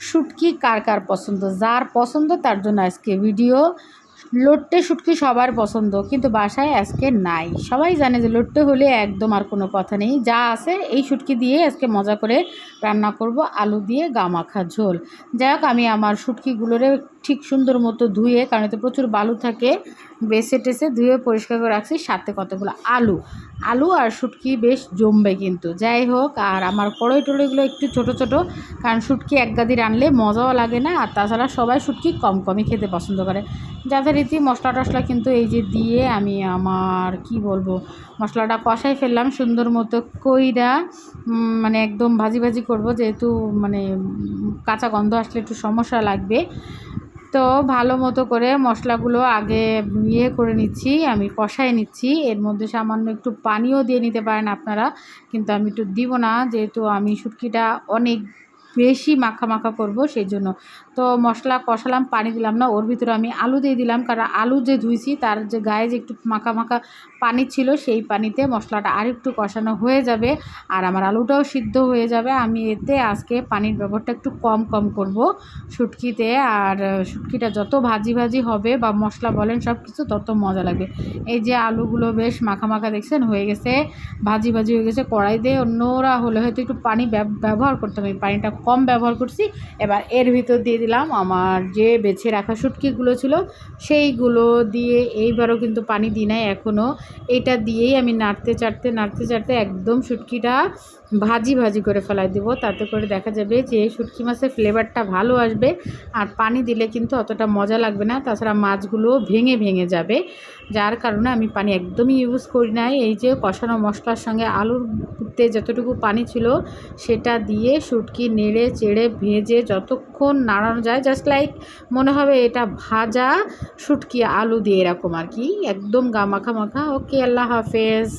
শুটকি কার কার পছন্দ? যার পছন্দ, তার জন্য আজকে ভিডিও লোট্টে শুটকি সবার পছন্দ, কিন্তু বাসায় আজকে নাই। সবাই জানে যে লোট্টে হলে একদম আর কোনো কথা নেই। যা আছে এই শুটকি দিয়ে আজকে মজা করে রান্না করব, আলু দিয়ে গামাখা ঝোল। যাই হোক, আমি আমার শুটকিগুলোরে ঠিক সুন্দর মতো ধুয়ে, কারণ এতে প্রচুর বালু থাকে বেছে টেসে ধুয়ে পরিষ্কার করে রাখছি। সাথে কতগুলো আলু। আলু আর শুটকি বেশ জমবে কিন্তু। যাই হোক, আর আমার কড়ই টড়ইগুলো একটু ছোট ছোট, কারণ শুটকি এক গাদি রানলে মজাও লাগে না, আর তাছাড়া সবাই শুটকি কম কমই খেতে পছন্দ করে। যথারীতি মশলা টশলা কিন্তু এই যে দিয়ে আমি আমার, কি বলব, মশলাটা কষাই ফেললাম সুন্দর মতো কইরা মানে একদম ভাজি ভাজি করব, যেহেতু মানে কাঁচা গন্ধ আসলে একটু সমস্যা লাগবে। তো ভালো মতো করে মশলাগুলো আগে ইয়ে করে নিচ্ছি, আমি কষায় নিচ্ছি। এর মধ্যে সামান্য একটু পানিও দিয়ে নিতে পারেন আপনারা, কিন্তু আমি একটু দিব না, যেহেতু আমি শুটকিটা অনেক বেশি মাখা মাখা করব সেই জন্য তো মশলা কষালাম, পানি দিলাম না, ওর ভিতরে আমি আলু দিয়ে দিলাম, কারণ আলু যে ধুইছি, তার যে গায়ে যে একটু মাখা মাখা পানি ছিল, সেই পানিতে মশলাটা আর একটু কষানো হয়ে যাবে, আর আমার আলুটাও সিদ্ধ হয়ে যাবে। আমি এতে আজকে পানির ব্যবহারটা একটু কম কম করব শুটকিতে, আর শুটকিটা যত ভাজি ভাজি হবে বা মশলা বলেন সব কিছু, তত মজা লাগবে। এই যে আলুগুলো বেশ মাখা মাখা দেখছেন, হয়ে গেছে, ভাজি ভাজি হয়ে গেছে কড়াই দিয়ে অন্যরা হলে হয়তো একটু পানি ব্যবহার করতে হবে, পানিটা কম ব্যবহার করছি। এবার এর ভিতর দিয়ে দিলাম আমার যে বেছে রাখা শুটকিগুলো ছিল, সেইগুলো দিয়ে এইবারও কিন্তু পানি দিই নাই এখনও এটা দিয়েই আমি নাড়তে, চাড়তে নাড়তে, চাড়তে একদম শুটকিটা ভাজি ভাজি করে ফেলাই দেবো। তাতে করে দেখা যাবে যে শুটকি মাছের ফ্লেভারটা ভালো আসবে। আর পানি দিলে কিন্তু অতটা মজা লাগবে না। তাছাড়া মাছগুলো ভেঙে ভেঙে যাবে। যার কারণে আমি পানি একদমই ইউজ করি নাই। এই যে কষানো মশলার সঙ্গে আলুরতে যতটুকু পানি ছিল সেটা দিয়ে শুটকি, নেড়ে চেড়ে ভেজে যতক্ষণ নাড়ানো যায় জাস্ট লাইক মনে হবে এটা ভাজা শুটকি আলু দিয়ে এরকম আর কি। একদম গা মাখা। মাখা ওকে আল্লাহ হাফেজ।